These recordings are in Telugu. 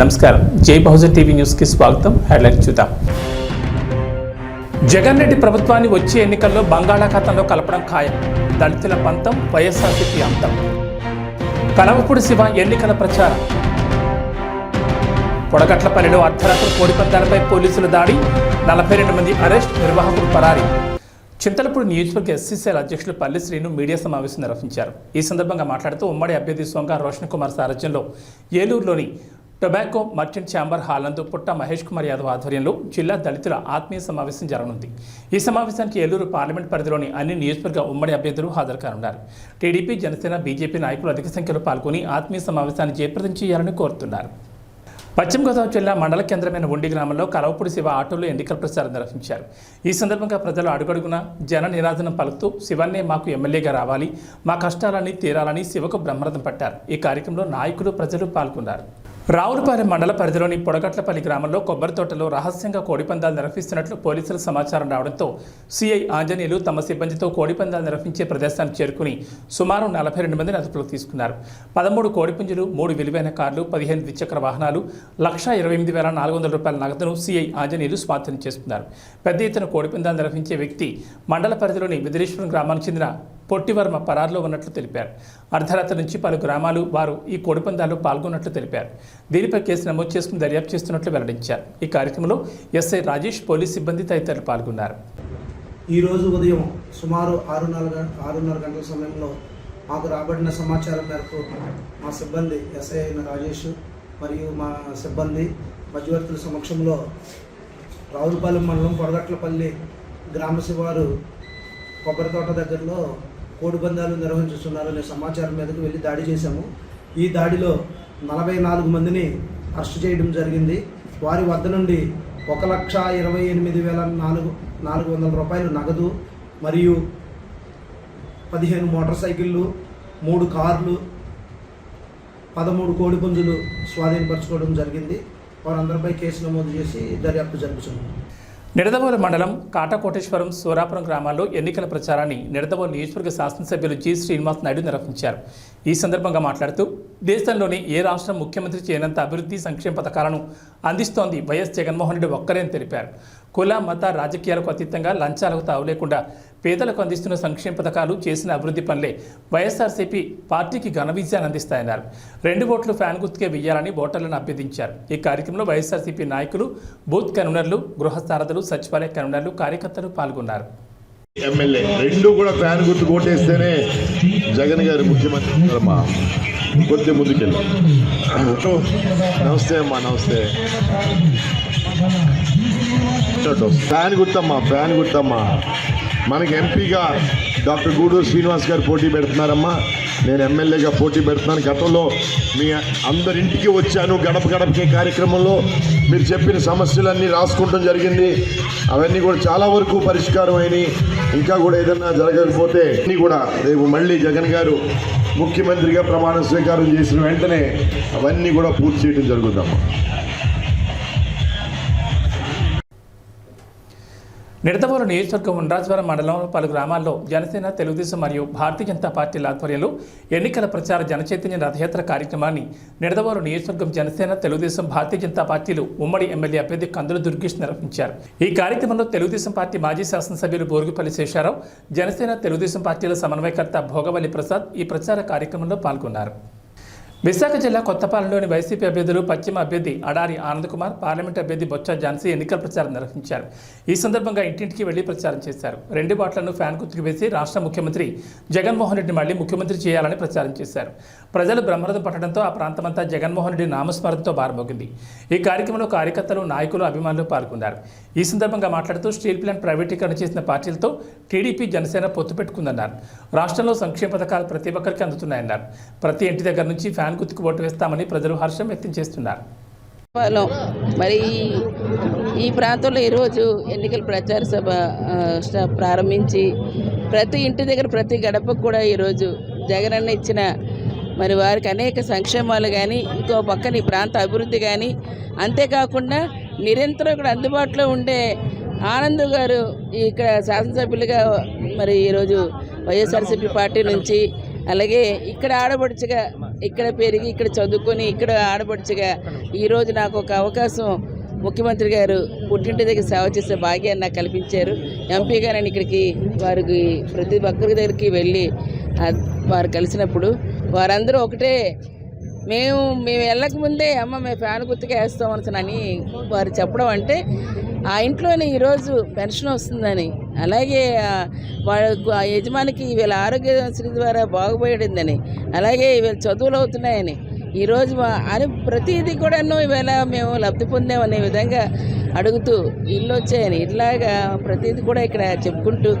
నమస్కారం. జై బహుజన్ టీవీ న్యూస్కి స్వాగతం. హెడ్లైన్ చూద్దాం. జగన్ రెడ్డి ప్రభుత్వాన్ని వచ్చే ఎన్నికల్లో బంగాళాఖాతంలో కలపడం ఖాయం. దళితుల పంతం వైఎస్ఆర్సీపీ అంతం. కలవపూడి శివ ఎన్నికల ప్రచారం. పొడగట్లపల్లిలో అర్ధరాత్రి కోడిపందాలపై పోలీసుల దాడి. నలభై రెండు మంది అరెస్ట్ నిర్వాహకులు పరారీ. చింతలపూడి నియోజకవర్గ ఎస్సీసీఎల్ అధ్యక్షులు పల్లి శ్రీను మీడియా సమావేశం నిర్వహించారు. ఈ సందర్భంగా మాట్లాడుతూ ఉమ్మడి అభ్యర్థి సొంగ రోషన్ కుమార్ సారథ్యంలో ఏలూరులోని టొబాకో మర్చెంట్ ఛాంబర్ హాలందు పుట్ట మహేష్ కుమార్ యాదవ్ ఆధ్వర్యంలో జిల్లా దళితుల ఆత్మీయ సమావేశం జరగనుంది. ఈ సమావేశానికి ఏలూరు పార్లమెంట్ పరిధిలోని అన్ని నియోజకవర్గ ఉమ్మడి అభ్యర్థులు హాజరు కానున్నారు టీడీపీ జనసేన బీజేపీ నాయకులు అధిక సంఖ్యలో పాల్గొని ఆత్మీయ సమావేశాన్ని జయప్రదం చేయాలని కోరుతున్నారు. పశ్చిమ గోదావరి జిల్లా మండల కేంద్రమైన ఉండి గ్రామంలో కలవపూడి శివ ఆటోలో ఎన్నికల ప్రచారం నిర్వహించారు. ఈ సందర్భంగా ప్రజలు అడుగడుగున జన నిరాధనం పలుకుతూ శివన్నే మాకు ఎమ్మెల్యేగా రావాలి మా కష్టాలన్నీ తీరాలని శివకు బ్రహ్మరథం పట్టారు. ఈ కార్యక్రమంలో నాయకులు ప్రజలు పాల్గొన్నారు. రావులపాలెం మండల పరిధిలోని పొడగట్లపల్లి గ్రామంలో కొబ్బరి తోటలో రహస్యంగా కోడిపందాలు నిర్వహిస్తున్నట్లు పోలీసులు సమాచారం రావడంతో సిఐ ఆంజనేయులు తమ సిబ్బందితో కోడిపందాలు నిర్వహించే ప్రదేశానికి చేరుకుని సుమారు నలభై రెండు మందిని అదుపులోకి తీసుకున్నారు. పదమూడు కోడిపుంజులు మూడు విలువైన కార్లు పదిహేను ద్విచక్ర వాహనాలు లక్ష ఇరవై ఎనిమిది వేల నాలుగు వందల రూపాయల నగదును సిఐ ఆంజనేయులు స్వాధీనం చేసుకున్నారు. పెద్ద ఎత్తున కోడిపందాలు నిర్వహించే వ్యక్తి మండల పరిధిలోని విదిరేశ్వరం గ్రామానికి చెందిన పొట్టివర్మ పరారులో ఉన్నట్లు తెలిపారు. అర్ధరాత్రి నుంచి పలు గ్రామాలు వారు ఈ కోడిపందాల్లో పాల్గొన్నట్లు తెలిపారు. దీనిపై కేసు నమోదు చేసుకుని దర్యాప్తు చేస్తున్నట్లు వెల్లడించారు. ఈ కార్యక్రమంలో ఎస్ఐ రాజేష్ పోలీస్ సిబ్బంది తదితరులు పాల్గొన్నారు. ఈరోజు ఉదయం సుమారు ఆరున్నర నాలుగు ఆరున్నర గంటల సమయంలో మాకు రాబడిన సమాచారం మేరకు మా సిబ్బంది ఎస్ఐ అయిన రాజేష్ మరియు మా సిబ్బంది మధ్యవర్తుల సమక్షంలో రావులపాలెం మండలం పొడగట్లపల్లి గ్రామ శివారు కొబ్బరి తోట దగ్గరలో కోడిపందాలు నిర్వహించుతున్నారనే సమాచారం మీదకు వెళ్ళి దాడి చేశాము. ఈ దాడిలో నలభై నాలుగు మందిని అరెస్ట్ చేయడం జరిగింది. వారి వద్ద నుండి ఒక లక్ష ఇరవై ఎనిమిది వేల నాలుగు నాలుగు వందల రూపాయలు నగదు మరియు పదిహేను మోటార్ సైకిళ్ళు మూడు కార్లు పదమూడు కోడిపుంజులు స్వాధీనపరచుకోవడం జరిగింది. వారందరిపై కేసు నమోదు చేసి దర్యాప్తు జరుపుతున్నాం నిడదవోలు మండలం కాటకోటేశ్వరం సూరాపురం గ్రామాల్లో ఎన్నికల ప్రచారాన్ని నిడదవోలు నియోజకవర్గ శాసనసభ్యులు జి. శ్రీనివాస్ నాయుడు నిర్వహించారు. ఈ సందర్భంగా మాట్లాడుతూ దేశంలోని ఏ రాష్ట్రం ముఖ్యమంత్రి చేయనంత అభివృద్ధి సంక్షేమ పథకాలను అందిస్తోంది వైఎస్ జగన్మోహన్ రెడ్డి ఒక్కరే తెలిపారు. కుల మత రాజకీయాలకు అతీతంగా లంచాలకు తావు లేకుండా పేదలకు అందిస్తున్న సంక్షేమ పథకాలు చేసిన అభివృద్ధి పనులే వైఎస్ఆర్సీపీ పార్టీకి ఘన విజయాన్ని అందిస్తాయన్నారు. రెండు ఓట్లు ఫ్యాన్ గుర్తుకే వెయ్యాలని ఓటర్లను అభ్యర్థించారు. ఈ కార్యక్రమంలో వైఎస్ఆర్సీపీ నాయకులు బూత్ కన్వీనర్లు గృహస్థారథులు సచివాలయ కన్వీనర్లు కార్యకర్తలు పాల్గొన్నారు. ఎమ్మెల్యే రెండు కూడా ఫ్యాన్ గుర్తు కొట్టేస్తేనే జగన్ గారు ముఖ్యమంత్రి అవుతారమ్మా కొద్ది ముందుకెళ్ళి నమస్తే అమ్మా నమస్తే. ఫ్యాన్ గుర్తమ్మా ఫ్యాన్ గుర్తమ్మా. మనకి ఎంపీగా డాక్టర్ గూడూరు శ్రీనివాస్ గారు పోటీ పెడుతున్నారమ్మా. నేను ఎమ్మెల్యేగా పోటీ పెడుతున్నాను. గతంలో మీ అందరింటికి వచ్చాను గడప గడపకే కార్యక్రమంలో. మీరు చెప్పిన సమస్యలన్నీ రాసుకోవటం జరిగింది. అవన్నీ కూడా చాలా వరకు పరిష్కారం అయినాయి. ఇంకా కూడా ఏదన్నా జరగకపోతే అన్నీ కూడా రేపు మళ్ళీ జగన్ గారు ముఖ్యమంత్రిగా ప్రమాణ స్వీకారం చేసిన వెంటనే అవన్నీ కూడా పూర్తి చేయడం జరుగుతాము నిడదవోలు నియోజకవర్గం ఉండ్రాజవరం మండలంలో పలు గ్రామాల్లో జనసేన తెలుగుదేశం మరియు భారతీయ జనతా పార్టీల ఆధ్వర్యంలో ఎన్నికల ప్రచార జనచైతన్య రథయాత్ర కార్యక్రమాన్ని నిడదవోలు నియోజకవర్గం జనసేన తెలుగుదేశం భారతీయ జనతా పార్టీలు ఉమ్మడి ఎమ్మెల్యే అభ్యర్థి కందుల దుర్గేష్ నిర్వహించారు. ఈ కార్యక్రమంలో తెలుగుదేశం పార్టీ మాజీ శాసనసభ్యులు బోరుగుపల్లి శేషారావు జనసేన తెలుగుదేశం పార్టీల సమన్వయకర్త భోగవల్లి ప్రసాద్ ఈ ప్రచార కార్యక్రమంలో పాల్గొన్నారు. విశాఖ జిల్లా కొత్తపాలెంలోని వైసీపీ అభ్యర్థులు పశ్చిమ అభ్యర్థి అడారి ఆనందకుమార్ పార్లమెంట్ అభ్యర్థి బొత్స ఝాన్సీ ఎన్నికల ప్రచారం నిర్వహించారు. ఈ సందర్భంగా ఇంటింటికి వెళ్ళి ప్రచారం చేశారు. రెండు బాట్లను ఫ్యాన్ గుర్తుకు వేసి రాష్ట్ర ముఖ్యమంత్రి జగన్మోహన్ రెడ్డి మళ్ళీ ముఖ్యమంత్రి చేయాలని ప్రచారం చేశారు. ప్రజలు బ్రహ్మరథం పట్టడంతో ఆ ప్రాంతమంతా జగన్మోహన్ రెడ్డి నామస్మరణతో బారమోగింది. ఈ కార్యక్రమంలో కార్యకర్తలు నాయకులు అభిమానులు పాల్గొన్నారు. ఈ సందర్భంగా మాట్లాడుతూ స్టీల్ ప్లాంట్ ప్రైవేటీకరణ చేసిన పార్టీలతో టీడీపీ జనసేన పొత్తు పెట్టుకుందన్నారు. రాష్ట్రంలో సంక్షేమ పథకాలు ప్రతి ఒక్కరికి అందుతున్నాయన్నారు. ప్రతి ఇంటి దగ్గర నుంచి ఫ్యాన్ గుర్తుకు ఓటు వేస్తామని ప్రజలు హర్షం వ్యక్తం చేస్తున్నారు. మరి ఈ- ఈ ప్రాంతంలో ఈరోజు ఎన్నికల ప్రచార సభ ప్రారంభించి ప్రతి ఇంటి దగ్గర ప్రతి గడపకు కూడా ఈరోజు జగనన్న ఇచ్చిన మరి వారికి అనేక సంక్షేమాలు కానీ ఇంకో పక్కన ఈ ప్రాంత అభివృద్ధి కానీ అంతేకాకుండా నిరంతరం ఇక్కడ అందుబాటులో ఉండే ఆనంద్ గారు ఇక్కడ శాసనసభ్యులుగా మరి ఈరోజు వైఎస్ఆర్సీపీ పార్టీ నుంచి అలాగే ఇక్కడ ఆడబడుచుగా ఇక్కడ పెరిగి ఇక్కడ చదువుకొని ఇక్కడ ఆడబడుచుగా ఈరోజు నాకు ఒక అవకాశం ముఖ్యమంత్రి గారు పుట్టింటి దగ్గర సేవ చేసే భాగ్యాన్ని నాకు కల్పించారు. ఎంపీ నేను ఇక్కడికి వారికి ప్రతి ఒక్కరి దగ్గరికి వెళ్ళి వారు కలిసినప్పుడు వారందరూ ఒకటే మేము మేము వెళ్ళక ముందే అమ్మ మేము ఫ్యాన్ గుర్తుగా వేస్తాం అని వారు చెప్పడం అంటే ఆ ఇంట్లోనే ఈరోజు పెన్షన్ వస్తుందని. అలాగే వాళ్ళకు ఆ యజమానికి వీళ్ళ ఆరోగ్యశ్రీ ద్వారా బాగుపడిందని. అలాగే వీళ్ళ చదువులు అవుతున్నాయని. ఈరోజు మా- అని ప్రతిదీ కూడాను ఈవేళ మేము లబ్ధి పొందామనే విధంగా అడుగుతూ ఇల్లు వచ్చాయని. ఇట్లాగా ప్రతిదీ కూడా ఇక్కడ చెప్పుకుంటూ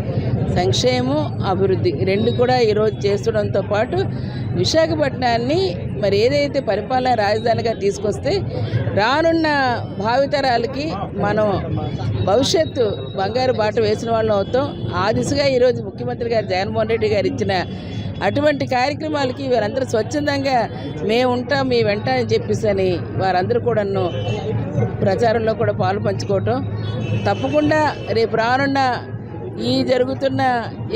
సంక్షేమం అభివృద్ధి రెండు కూడా ఈరోజు చేస్తుండడంతో పాటు విశాఖపట్నాన్ని మరి ఏదైతే పరిపాలన రాజధానిగా తీసుకొస్తే రానున్న భావితరాలకి మనం భవిష్యత్తు బంగారు బాట వేసిన వాళ్ళం అవుతాం. ఆ దిశగా ఈరోజు ముఖ్యమంత్రి గారు జగన్మోహన్ రెడ్డి గారు ఇచ్చిన అటువంటి కార్యక్రమాలకి వీరందరూ స్వచ్ఛందంగా మేము ఉంటాం మీ వెంట అని చెప్పేసి అని వారందరూ కూడాను ప్రచారంలో కూడా పాలు పంచుకోవటం. తప్పకుండా రేపు రానున్న ఈ జరుగుతున్న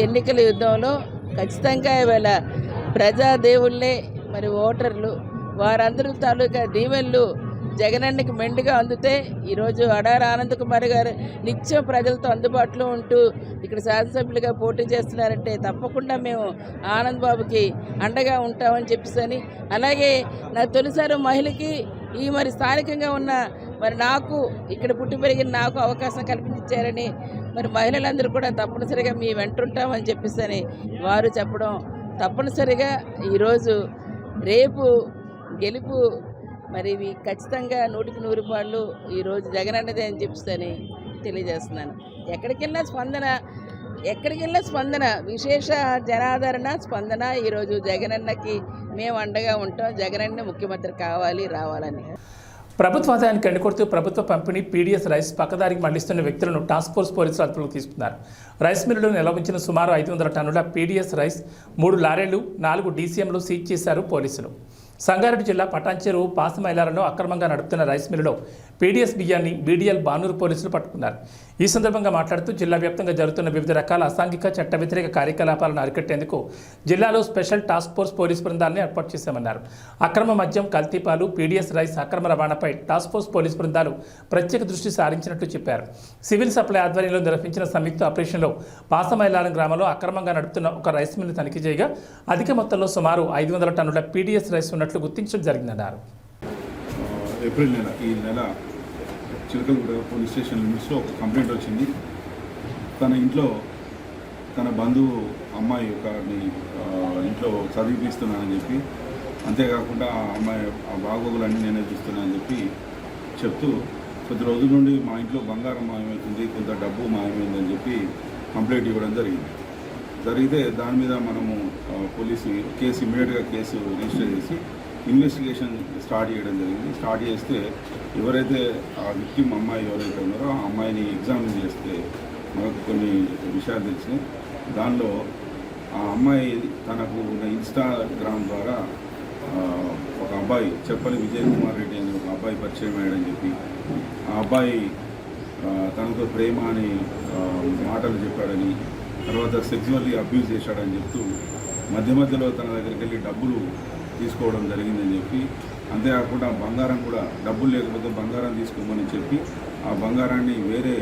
ఎన్నికల యుద్ధంలో ఖచ్చితంగా ఇవాళ ప్రజాదేవుళ్ళే మరి ఓటర్లు వారందరూ తాలూకా దీవెళ్ళు జగనన్నకి మెండుగా అందితే ఈరోజు అడారి ఆనంద్ కుమార్ గారు నిత్యం ప్రజలతో అందుబాటులో ఉంటూ ఇక్కడ శాసనసభ్యులుగా పోటీ చేస్తున్నారంటే తప్పకుండా మేము ఆనంద్ బాబుకి అండగా ఉంటామని చెప్పేసి అలాగే నా తొలిసారి మహిళకి ఈ మరి స్థానికంగా ఉన్న మరి నాకు ఇక్కడ పుట్టి పెరిగిన నాకు అవకాశం కల్పించారని మరి మహిళలందరూ కూడా తప్పనిసరిగా మీ వెంటుంటామని చెప్పేసి వారు చెప్పడం తప్పనిసరిగా ఈరోజు రేపు గెలుపు మరి ఇవి ఖచ్చితంగా నూటికి నూరు పాళ్ళు ఈరోజు జగన్ అన్నదే అని చెప్తాని తెలియజేస్తున్నాను. ఎక్కడికి వెళ్ళినా స్పందన ఎక్కడికి వెళ్ళినా స్పందన విశేష జనాదరణ స్పందన ఈరోజు జగనన్నకి మేము అండగా ఉంటాం. జగనన్న ముఖ్యమంత్రి కావాలి రావాలని. ప్రభుత్వ ఆదాయానికి ఎండకొడుతూ ప్రభుత్వ పంపిణీ పీడీఎస్ రైస్ పక్కదారికి మళ్ళిస్తున్న వ్యక్తులను టాస్క్ ఫోర్స్ పోలీసులు అదుపులోకి తీసుకున్నారు. రైస్ మిల్లులో నిలవించిన సుమారు ఐదు వందల టన్నుల పీడీఎస్ రైస్ మూడు లారీలు నాలుగు డీసీఎంలు సీజ్ చేశారు పోలీసులు. సంగారెడ్డి జిల్లా పటాన్చెరు పాసమైలాలలో అక్రమంగా నడుపుతున్న రైస్ మిల్లులో పీడీఎస్ బియ్యాన్ని బీడీఎల్ బానూరు పోలీసులు పట్టుకున్నారు. ఈ సందర్భంగా మాట్లాడుతూ జిల్లా వ్యాప్తంగా జరుగుతున్న వివిధ రకాల అసాంఘిక చట్ట వ్యతిరేక కార్యకలాపాలను అరికట్టేందుకు జిల్లాలో స్పెషల్ టాస్క్ ఫోర్స్ పోలీస్ బృందాలను ఏర్పాటు చేశామన్నారు. అక్రమ మద్యం కల్తీపాలు పీడీఎస్ రైస్ అక్రమ రవాణాపై టాస్క్ ఫోర్స్ పోలీస్ బృందాలు ప్రత్యేక దృష్టి సారించినట్టు చెప్పారు. సివిల్ సప్లై ఆధ్వర్యంలో నిర్వహించిన సంయుక్త ఆపరేషన్లో పాసమైలారం గ్రామంలో అక్రమంగా నడుపుతున్న ఒక రైస్ మిల్లు తనిఖీ చేయగా అధిక మొత్తంలో సుమారు ఐదు వందల టన్నుల పీడీఎస్ రైస్ ఉన్నట్లు గుర్తించడం జరిగిందన్నారు. ఏప్రిల్ నెల ఈ నెల చిలకలగూడ పోలీస్ స్టేషన్ లిమిట్స్లో ఒక కంప్లైంట్ వచ్చింది. తన ఇంట్లో తన బంధువు అమ్మాయి ఒకని ఇంట్లో చదివిపిస్తున్నానని చెప్పి అంతేకాకుండా ఆ అమ్మాయి ఆ బాగోగులన్నీ నేనే చూస్తున్నానని చెప్పి చెప్తూ కొద్ది రోజుల నుండి మా ఇంట్లో బంగారం మాయమవుతుంది కొంత డబ్బు మాయమైందని చెప్పి కంప్లైంట్ ఇవ్వడం జరిగింది. జరిగితే దాని మీద మనము పోలీసు కేసు ఇమీడియట్గా కేసు రిజిస్టర్ చేసి ఇన్వెస్టిగేషన్ స్టార్ట్ చేయడం జరిగింది. స్టార్ట్ చేస్తే ఎవరైతే ఆ విక్టిమ్ అమ్మాయి ఎవరైతే ఉన్నారో ఆ అమ్మాయిని ఎగ్జామిన్ చేస్తే మనకు కొన్ని విషయాలు తెలిసినాయి. దానిలో ఆ అమ్మాయి తనకు ఉన్న ఇన్స్టాగ్రామ్ ద్వారా ఒక అబ్బాయి చెప్పని విజయ్ కుమార్ రెడ్డి అనే ఒక అబ్బాయి పరిచయం అయ్యాడని చెప్పి ఆ అబ్బాయి తనతో ప్రేమ అని మాటలు చెప్పాడని తర్వాత సెక్చువల్లీ అబ్యూజ్ చేశాడని చెప్తూ మధ్య మధ్యలో తన దగ్గరికి వెళ్ళి డబ్బులు తీసుకోవడం జరిగిందని చెప్పి అంతేకాకుండా బంగారం కూడా డబ్బులు లేకపోతే బంగారం తీసుకోమని చెప్పి ఆ బంగారాన్ని వేరే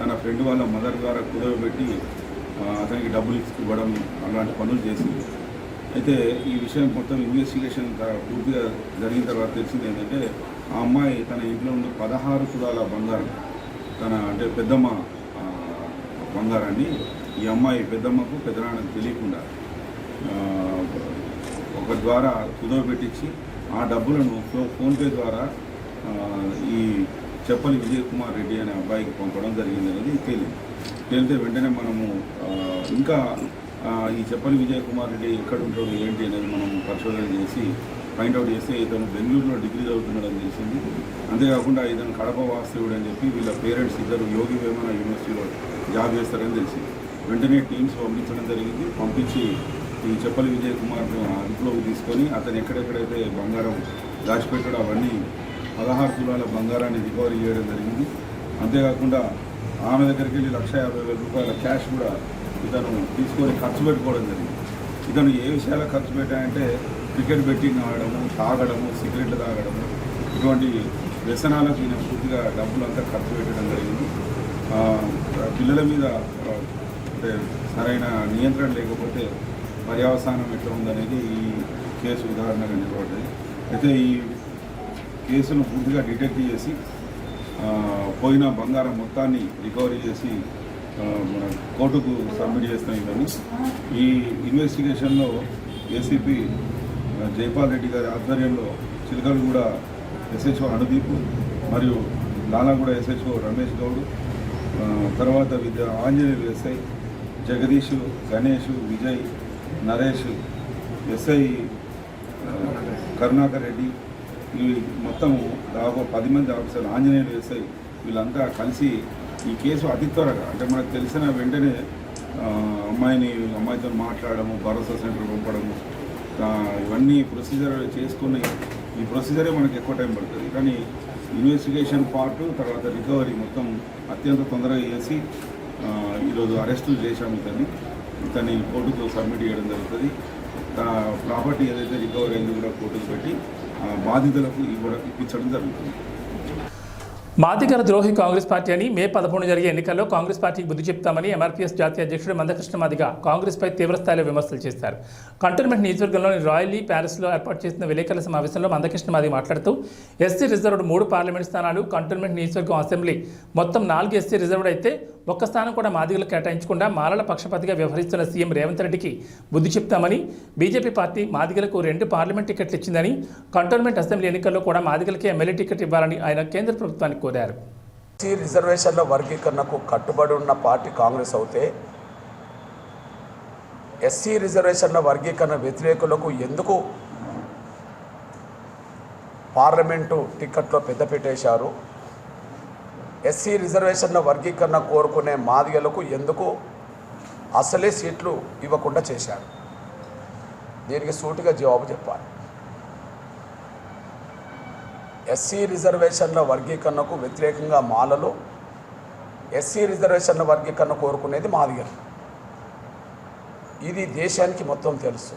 తన ఫ్రెండ్ వాళ్ళ మదర్ ద్వారా కుదవబెట్టి అతనికి డబ్బులు ఇవ్వడం అలాంటి పనులు చేసింది. అయితే ఈ విషయం మొత్తం ఇన్వెస్టిగేషన్ పూర్తిగా జరిగిన తర్వాత తెలిసింది ఏంటంటే ఆ అమ్మాయి తన ఇంట్లో ఉన్న పదహారు తులాల బంగారం తన అంటే పెద్దమ్మ బంగారాన్ని ఈ అమ్మాయి పెద్దమ్మకు పెద్దనాన్నకు తెలియకుండా ఒక ద్వారా కుదవబెట్టించి ఆ డబ్బులను ఫోన్పే ద్వారా ఈ చెప్పలి విజయ్ కుమార్ రెడ్డి అనే అబ్బాయికి పంపడం జరిగింది అనేది తేలింది. తేలితే వెంటనే మనము ఇంకా ఈ చెప్పలి విజయ్ కుమార్ రెడ్డి ఎక్కడ ఉంటాడు ఏంటి అనేది మనం పరిశోధన చేసి ఫైండ్ అవుట్ చేస్తే ఇతను బెంగళూరులో డిగ్రీ చదువుతున్నాడని తెలిసింది. అంతేకాకుండా ఇతను కడప వాస్తవుడు అని చెప్పి వీళ్ళ పేరెంట్స్ ఇద్దరు యోగి వేమన యూనివర్సిటీలో జాబ్ చేస్తారని తెలిసింది. వెంటనే టీమ్స్ పంపించడం జరిగింది. పంపించి ఈ చెప్పలి విజయ్ కుమార్ను అదుపులోకి తీసుకొని అతను ఎక్కడెక్కడైతే బంగారం దాచిపెట్టాడో అవన్నీ పదహారు తులాల బంగారాన్ని రికవరీ చేయడం జరిగింది. అంతేకాకుండా ఆమె దగ్గరికి వెళ్ళి లక్ష యాభై వేల రూపాయల క్యాష్ కూడా ఇతను తీసుకొని ఖర్చు పెట్టుకోవడం జరిగింది. ఇతను ఏ విషయాలు ఖర్చు పెట్టాయంటే క్రికెట్ బెట్టింగ్ ఆడడము తాగడము సిగరెట్లు తాగడము ఇటువంటి వ్యసనాలకు ఈయన పూర్తిగా డబ్బులు అంతా ఖర్చు పెట్టడం జరిగింది. పిల్లల మీద అంటే సరైన నియంత్రణ లేకపోతే పర్యవసానం ఎట్లా ఉందనేది ఈ కేసు ఉదాహరణగా నిలబడ్డది అయితే ఈ కేసును పూర్తిగా డిటెక్ట్ చేసి పోయిన బంగారం మొత్తాన్ని రికవరీ చేసి మన కోర్టుకు సబ్మిట్ చేస్తాం ఇవన్నీ. ఈ ఇన్వెస్టిగేషన్లో ఏసీపీ జైపాల్ రెడ్డి గారి ఆధ్వర్యంలో చిలకలగూడ ఎస్హెచ్ఓ అనుదీప్ మరియు లాలాగూడ ఎస్హెచ్ఓ రమేష్ గౌడ్ తర్వాత విద్య ఆంజనేయులు ఎస్ఐ జగదీష్ గణేష్ విజయ్ నరేష్ ఎస్ఐ కరుణాకర్ రెడ్డి వీళ్ళు మొత్తము దాదాపు పది మంది ఆఫీసర్లు ఆంజనేయులు ఎస్ఐ వీళ్ళంతా కలిసి ఈ కేసు అతి త్వరగా అంటే మనకు తెలిసిన వెంటనే అమ్మాయిని అమ్మాయితో మాట్లాడము భరోసా సెంటర్ పంపడము ఇవన్నీ ప్రొసీజర్ చేసుకుని ఈ ప్రొసీజరే మనకి ఎక్కువ టైం పడుతుంది. కానీ ఇన్వెస్టిగేషన్ పార్ట్ తర్వాత రికవరీ మొత్తం అత్యంత తొందరగా చేసి ఈరోజు అరెస్టులు చేశాము ఇతన్ని. ఇతన్ని కోర్టుకు సబ్మిట్ చేయడం జరుగుతుంది. ప్రాపర్టీ ఏదైతే రికవరీ అయింది కూడా కోర్టుకు పెట్టి బాధితులకు ఇవ్వడం ఇప్పించడం జరుగుతుంది. మాదిగల ద్రోహి కాంగ్రెస్ పార్టీ అని మే పదకొండు జరిగే ఎన్నికల్లో కాంగ్రెస్ పార్టీకి బుద్ధి చెప్తామని ఎంఆర్పీఎస్ జాతీయ అధ్యక్షుడు మందకృష్ణ మాదిగ కాంగ్రెస్పై తీవ్రస్థాయిలో విమర్శలు చేశారు. కంటోన్మెంట్ నియోజకవర్గంలోని రాయలీ ప్యారిస్లో ఏర్పాటు చేసిన విలేకరుల సమావేశంలో మందకృష్ణ మాదిగ మాట్లాడుతూ ఎస్సీ రిజర్వ్డ్ మూడు పార్లమెంట్ స్థానాలు కంటోన్మెంట్ నియోజకవర్గం అసెంబ్లీ మొత్తం నాలుగు ఎస్సీ రిజర్వ్డ్ అయితే ఒక్క స్థానం కూడా మాదిగులకు కేటాయించకుండా మాలల పక్షపాతిగా వ్యవహరిస్తున్న సీఎం రేవంత్ రెడ్డికి బుద్ధి చెప్తామని బీజేపీ పార్టీ మాదిగలకు రెండు పార్లమెంట్ టికెట్లు ఇచ్చిందని కంటోన్మెంట్ అసెంబ్లీ ఎన్నికల్లో కూడా మాదిగలకే ఎమ్మెల్యే టికెట్ ఇవ్వాలని ఆయన కేంద్ర ప్రభుత్వానికి కోరారు. ఎస్సీ రిజర్వేషన్ల వర్గీకరణకు కట్టుబడి ఉన్న పార్టీ కాంగ్రెస్ అవుతే ఎస్సీ రిజర్వేషన్ల వర్గీకరణ వ్యతిరేకులకు ఎందుకు పార్లమెంటు టిక్కెట్లో పెద్దపెట్టేశారు ఎస్సీ రిజర్వేషన్ల వర్గీకరణ కోరుకునే మాదిగలకు ఎందుకు అసలే సీట్లు ఇవ్వకుండా చేశారు? దీనికి సూటిగా జవాబు చెప్పాలి. ఎస్సీ రిజర్వేషన్ల వర్గీకరణకు వ్యతిరేకంగా మాలలు ఎస్సీ రిజర్వేషన్ల వర్గీకరణ కోరుకునేది మాదిగలు. ఇది దేశానికి మొత్తం తెలుసు.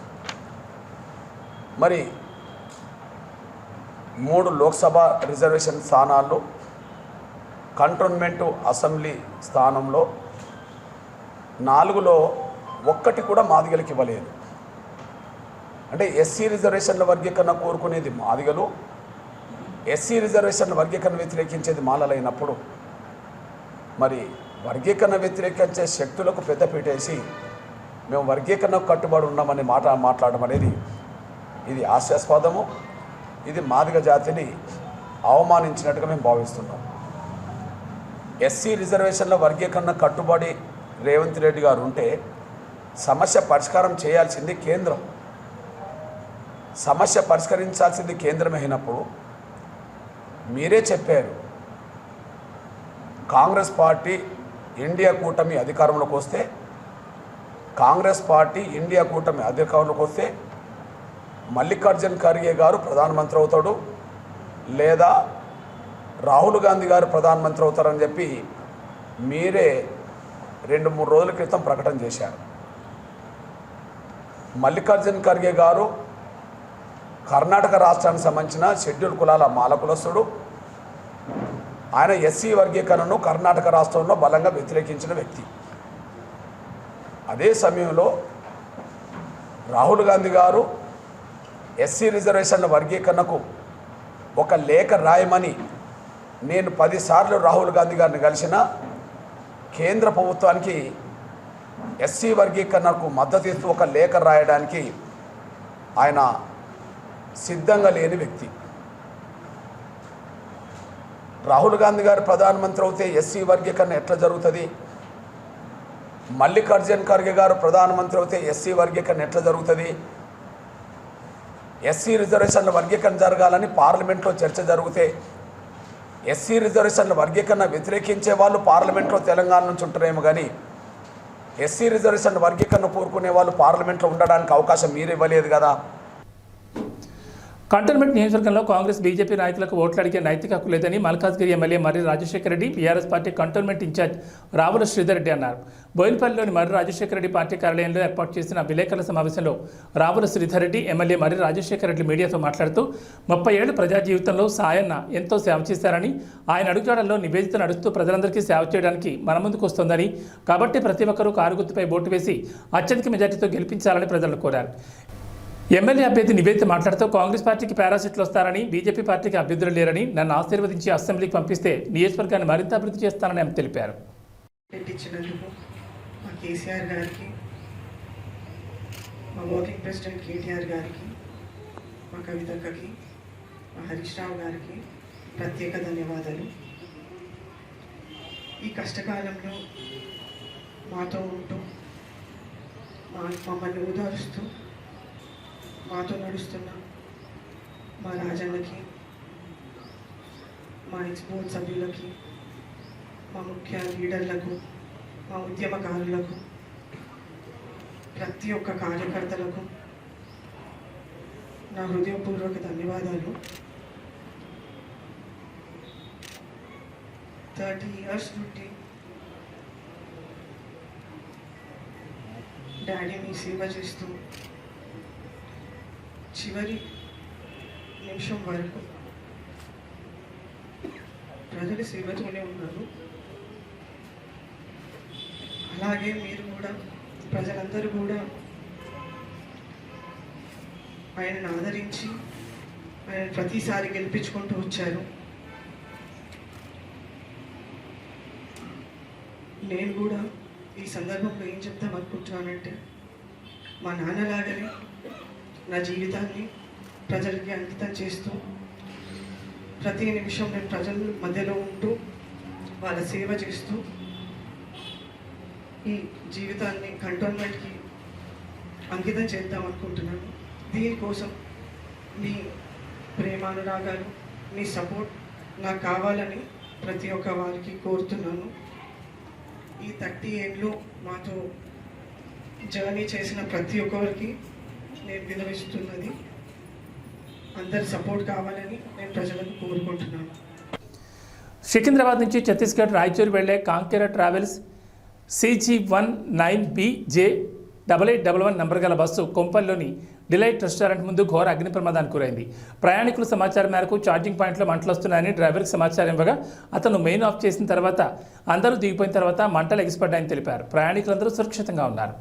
మరి మూడు లోక్సభ రిజర్వేషన్ స్థానాల్లో కంటోన్మెంటు అసెంబ్లీ స్థానంలో నాలుగులో ఒక్కటి కూడా మాదిగలకి ఇవ్వలేదు. అంటే ఎస్సీ రిజర్వేషన్ల వర్గీకరణ కోరుకునేది మాదిగలు ఎస్సీ రిజర్వేషన్ వర్గీకరణ వ్యతిరేకించేది మాలలైనప్పుడు మరి వర్గీకరణ వ్యతిరేకించే శక్తులకు పెద్దపీటేసి మేము వర్గీకరణకు కట్టుబడి ఉన్నామని మాట మాట్లాడడం అనేది ఇది హాస్యాస్పదము. ఇది మాదిగ జాతిని అవమానించినట్టుగా మేము భావిస్తున్నాం. ఎస్సీ రిజర్వేషన్ల వర్గీకరణ కట్టుబడి రేవంత్ రెడ్డి గారు ఉంటే సమస్య పరిష్కారం చేయాల్సింది కేంద్రం. సమస్య పరిష్కరించాల్సింది కేంద్రమైనప్పుడు అయినప్పుడు మీరే చెప్పారు. కాంగ్రెస్ పార్టీ ఇండియా కూటమి అధికారంలోకి వస్తే కాంగ్రెస్ పార్టీ ఇండియా కూటమి అధికారంలోకి వస్తే మల్లికార్జున్ ఖర్గే గారు ప్రధానమంత్రి అవుతాడు లేదా రాహుల్ గాంధీ గారు ప్రధానమంత్రి అవుతారని చెప్పి మీరే రెండు మూడు రోజుల క్రితం ప్రకటన చేశారు. మల్లికార్జున్ ఖర్గే గారు కర్ణాటక రాష్ట్రానికి సంబంధించిన షెడ్యూల్ కులాల మాలకులస్తుడు. ఆయన ఎస్సీ వర్గీకరణను కర్ణాటక రాష్ట్రంలో బలంగా వ్యతిరేకించిన వ్యక్తి. అదే సమయంలో రాహుల్ గాంధీ గారు ఎస్సీ రిజర్వేషన్ల వర్గీకరణకు ఒక లేఖ రాయమని నేను పదిసార్లు రాహుల్ గాంధీ గారిని కలిసిన కేంద్ర ప్రభుత్వానికి ఎస్సీ వర్గీకరణకు మద్దతు ఇస్తూ ఒక లేఖ రాయడానికి ఆయన సిద్ధంగా లేని వ్యక్తి. రాహుల్ గాంధీ గారు ప్రధానమంత్రి అవుతే ఎస్సీ వర్గీకరణ ఎట్లా జరుగుతుంది? మల్లికార్జున్ ఖర్గే గారు ప్రధానమంత్రి అవుతే ఎస్సీ వర్గీకరణ ఎట్లా జరుగుతుంది? ఎస్సీ రిజర్వేషన్ల వర్గీకరణ జరగాలని పార్లమెంట్లో చర్చ జరిగితే ఎస్సీ రిజర్వేషన్ల వర్గీకరణ వ్యతిరేకించే వాళ్ళు పార్లమెంట్లో తెలంగాణ నుంచి ఉంటారేమో కానీ ఎస్సీ రిజర్వేషన్ వర్గీకరణ కోరుకునే వాళ్ళు పార్లమెంట్లో ఉండడానికి అవకాశం మీరు ఇవ్వలేదు కదా. కంటోన్మెంట్ నియోజకవర్గంలో కాంగ్రెస్ బీజేపీ నాయకులకు ఓట్లు అడిగే నైతిక హక్కు లేదని Malkajgiri MLA Marri Rajasekhara Reddy BRS party cantonment incharge Ravula Sridhar Reddy అన్నారు. బోయినపల్లిలోని మర్రి రాజశేఖర రెడ్డి పార్టీ కార్యాలయంలో ఏర్పాటు చేసిన విలేకరుల సమావేశంలో రావుల శ్రీధర్ రెడ్డి ఎమ్మెల్యే మర్రి రాజశేఖర రెడ్డి మీడియాతో మాట్లాడుతూ ముప్పై ఏళ్ళు ప్రజా జీవితంలో సాయన్న ఎంతో సేవ చేశారని ఆయన అడుగుజాడల్లో నివేదిత నడుస్తూ ప్రజలందరికీ సేవ చేయడానికి మన ముందుకు వస్తోందని కాబట్టి ప్రతి ఒక్కరూ కారు గుర్తుపై ఓటు వేసి అత్యధిక మెజార్టీతో గెలిపించాలని ప్రజలను కోరారు. ఎమ్మెల్యే అభ్యర్థి నివేదిత మాట్లాడుతూ కాంగ్రెస్ పార్టీకి పారాసిట్లు వస్తారని బీజేపీ పార్టీకి అభ్యర్థులు లేరని నన్ను ఆశీర్వదించి అసెంబ్లీకి పంపిస్తే నియోజకవర్గాన్ని మరింత అభివృద్ధి చేస్తానని ఆమె తెలిపారు. మా కేసీఆర్ గారికి మా ప్రెసిడెంట్ కేటీఆర్ గారికి మా కవితక్కకి మా హరీష్ రావు గారికి ప్రత్యేక ధన్యవాదాలు. ఈ కష్టకాలంలో మాతో ఉంటూ మా మమ్మల్ని ఓదారుస్తూ మాతో నడుస్తున్న మా రాజన్నకి మా ఎక్స్ బోర్డ్ సభ్యులకి మా ముఖ్య లీడర్లకు మా ఉద్యమకారులకు ప్రతి ఒక్క కార్యకర్తలకు నా హృదయపూర్వక ధన్యవాదాలు. థర్టీ ఇయర్స్ నుండి డాడీని సేవ చేస్తూ చివరి నిమిషం వరకు ప్రజలు సేవతోనే ఉన్నారు. అలాగే మీరు కూడా ప్రజలందరూ కూడా ఆయనను ఆదరించి ఆయన ప్రతిసారి గెలిపించుకుంటూ వచ్చారు. నేను కూడా ఈ సందర్భంలో ఏం చెప్తాం అనుకుంటున్నానంటే మా నాన్నలాగానే నా జీవితాన్ని ప్రజలకి అంకితం చేస్తూ ప్రతి నిమిషం నేను ప్రజల మధ్యలో ఉంటూ వాళ్ళ సేవ చేస్తూ ఈ జీవితాన్ని కంటోన్మెంట్కి అంకితం చేద్దాం అనుకుంటున్నాను. దీనికోసం మీ ప్రేమానురాగాలు మీ సపోర్ట్ నాకు కావాలని ప్రతి ఒక్క వారికి కోరుతున్నాను. ఈ థర్టీ ఏళ్ళు మాతో జర్నీ చేసిన ప్రతి ఒక్కరికి నేను వినవిస్తున్నది. అందరి సపోర్ట్ కావాలని నేను ప్రజలను కోరుకుంటున్నాను. సికింద్రాబాద్ నుంచి ఛత్తీస్గఢ్ రాయచూరు వెళ్ళే Kanker travels CG one nine BJ double eight double one number గల బస్సు కొంపల్లోని డిలైట్ రెస్టారెంట్ ముందు ఘోర అగ్ని ప్రమాదానికి గురైంది. ప్రయాణికుల సమాచారం మేరకు ఛార్జింగ్ పాయింట్లో మంటలు వస్తున్నాయని డ్రైవర్కి సమాచారం ఇవ్వగా అతను మెయిన్ ఆఫ్ చేసిన తర్వాత అందరూ దిగిపోయిన తర్వాత మంటలు ఎగిసిపడ్డాయని తెలిపారు. ప్రయాణికులందరూ సురక్షితంగా ఉన్నారు.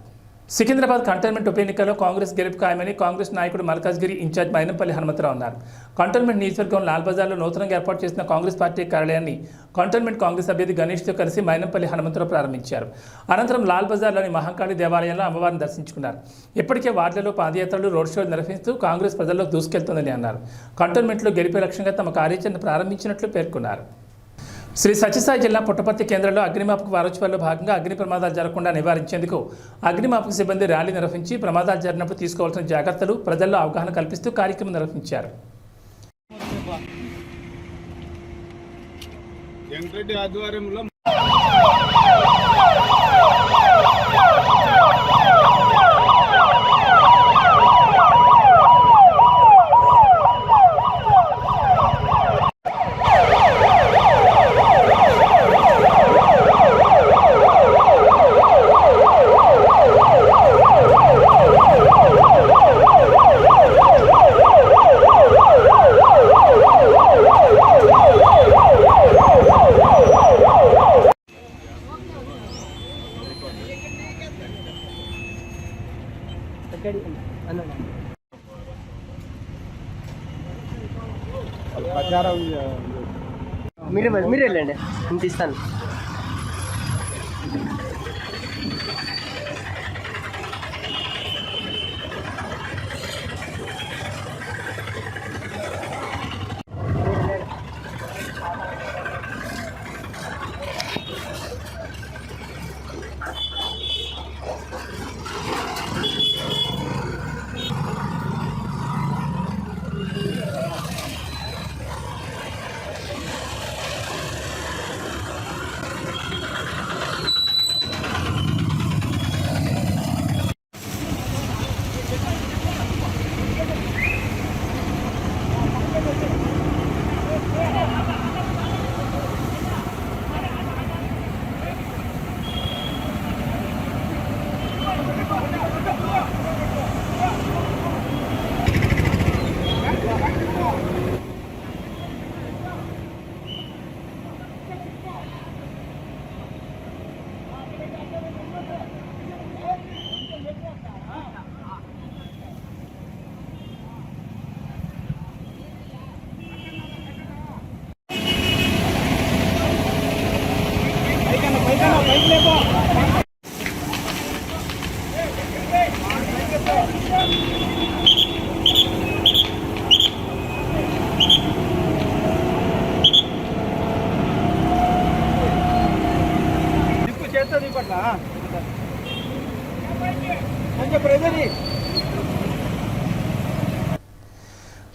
సికింద్రాబాద్ కంటైన్మెంట్ ఉప ఎన్నికల్లో కాంగ్రెస్ గెలుపు ఖాయమని కాంగ్రెస్ నాయకుడు మల్కాజ్గిరి ఇన్ఛార్జ్ మైనంపల్లి హనుమంతరావు అన్నారు. కంటైన్మెంట్ నియోజకవర్గం లాల్ బజార్లో నూతనంగా ఏర్పాటు చేసిన కాంగ్రెస్ పార్టీ కార్యాలయాన్ని కంటైన్మెంట్ కాంగ్రెస్ అభ్యర్థి గణేష్తో కలిసి మైనంపల్లి హనుమంతరావు ప్రారంభించారు. అనంతరం లాల్ బజార్లోని మహంకాళి దేవాలయంలో అమ్మవారిని దర్శించుకున్నారు. ఇప్పటికే వార్డులలో పాదయాత్రలు రోడ్ షోలు నిర్వహిస్తూ కాంగ్రెస్ ప్రజల్లో దూసుకెళ్తోందని అన్నారు. కంటైన్మెంట్లో గెలిపే లక్ష్యంగా తమ కార్యాచరణ ప్రారంభించినట్లు పేర్కొన్నారు. శ్రీ సత్యసాయి జిల్లా పుట్టపర్తి కేంద్రంలో అగ్నిమాపక వారోత్సవాల్లో భాగంగా అగ్ని ప్రమాదాలు జరగకుండా నివారించేందుకు అగ్నిమాపక సిబ్బంది ర్యాలీ నిర్వహించి ప్రమాదాలు జరిగినప్పుడు తీసుకోవాల్సిన జాగ్రత్తలు ప్రజల్లో అవగాహన కల్పిస్తూ కార్యక్రమం నిర్వహించారు. ఆధ్వర్యంలో మీరు మీరు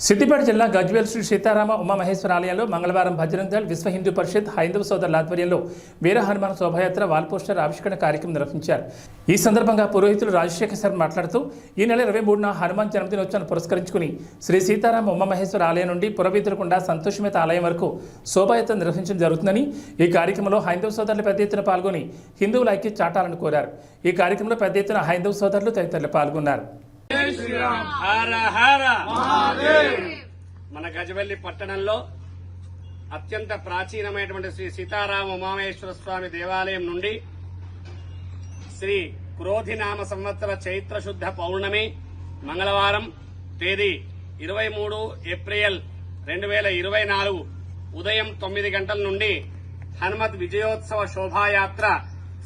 సిద్దిపేట జిల్లా గజ్వేల్ శ్రీ సీతారామ ఉమామహేశ్వర ఆలయంలో మంగళవారం భజరంగ్ విశ్వ హిందూ పరిషత్ హైందవ సోదరుల ఆధ్వర్యంలో వీర హనుమాన్ శోభాయాత్ర వాల్ పోస్టర్ ఆవిష్కరణ కార్యక్రమం నిర్వహించారు. ఈ సందర్భంగా పురోహితులు రాజశేఖర్ శర్మ మాట్లాడుతూ ఈ నెల ఇరవై మూడున హనుమాన్ జన్మదినోత్సవాన్ని పురస్కరించుకుని శ్రీ సీతారామ ఉమామహేశ్వర ఆలయం నుండి పురవీతులకుండా సంతోషమేత ఆలయం వరకు శోభాయాత్ర నిర్వహించడం జరుగుతుందని ఈ కార్యక్రమంలో హైందవ సోదరులు పెద్ద ఎత్తున పాల్గొని హిందువుల ఐక్య చాటాలని కోరారు. ఈ కార్యక్రమంలో పెద్ద ఎత్తున హైందవ సోదరులు తదితరులు పాల్గొన్నారు. హర హర. మన గజవెల్లి పట్టణంలో అత్యంత ప్రాచీనమైనటువంటి శ్రీ సీతారామ ఉమామేశ్వర స్వామి దేవాలయం నుండి శ్రీ క్రోధినామ సంవత్సర చైత్ర శుద్ధ పౌర్ణమి మంగళవారం తేదీ ఇరవై మూడు ఏప్రిల్ రెండు వేల ఇరవై నాలుగు ఉదయం తొమ్మిది గంటల నుండి హనుమత్ విజయోత్సవ శోభాయాత్ర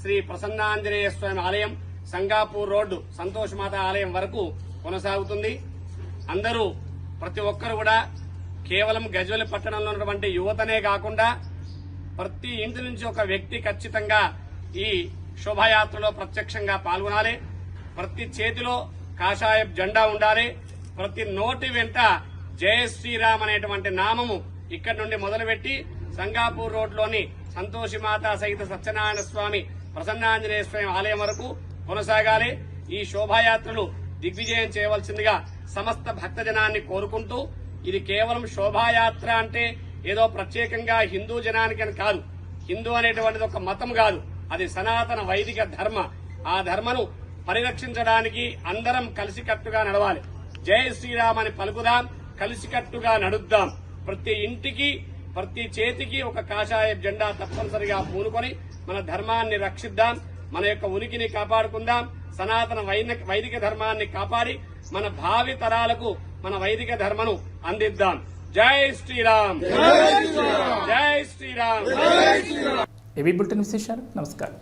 శ్రీ ప్రసన్నాంజనేయ స్వామి ఆలయం సంగాపూర్ రోడ్డు సంతోషమాత ఆలయం వరకు కొనసాగుతుంది. అందరూ ప్రతి ఒక్కరు కూడా కేవలం గజ్వెల్ పట్టణంలో ఉన్నటువంటి యువతనే కాకుండా ప్రతి ఇంటి నుంచి ఒక వ్యక్తి ఖచ్చితంగా ఈ శోభాయాత్రలో ప్రత్యక్షంగా పాల్గొనాలి. ప్రతి చేతిలో కాషాయ జెండా ఉండాలి. ప్రతి నోటి వెంట జయ శ్రీరామ్ అనేటువంటి నామము ఇక్కడి నుండి మొదలుపెట్టి సంగాపూర్ రోడ్లోని సంతోషిమాత సహిత సత్యనారాయణ స్వామి ప్రసన్నాంజనేయ స్వామి ఆలయం వరకు కొనసాగాలి. ఈ శోభాయాత్రలు దిగ్విజయం చేయవలసిందిగా సమస్త భక్తజనాన్ని కోరుకుంటూ ఇది కేవలం శోభాయాత్ర అంటే ఏదో ప్రత్యేకంగా హిందూ జనానికి అని కాదు. హిందూ అనేటువంటిది ఒక మతం కాదు. అది సనాతన వైదిక ధర్మ. ఆ ధర్మను పరిరక్షించడానికి అందరం కలిసికట్టుగా నడవాలి. జై శ్రీరామ్ అని పలుకుదాం కలిసికట్టుగా నడుద్దాం. ప్రతి ఇంటికి ప్రతి చేతికి ఒక కాషాయ జెండా తప్పనిసరిగా పూనుకొని మన ధర్మాన్ని రక్షిద్దాం. మన యొక్క ఉనికిని కాపాడుకుందాం. సనాతన వైదిక ధర్మాన్ని కాపాడి మన భావి తరాలకు మన వైదిక ధర్మను అందిద్దాం. జై శ్రీరామ్. జై శ్రీరామ్. బులెటిన్ విశేషాలు? నమస్కారం.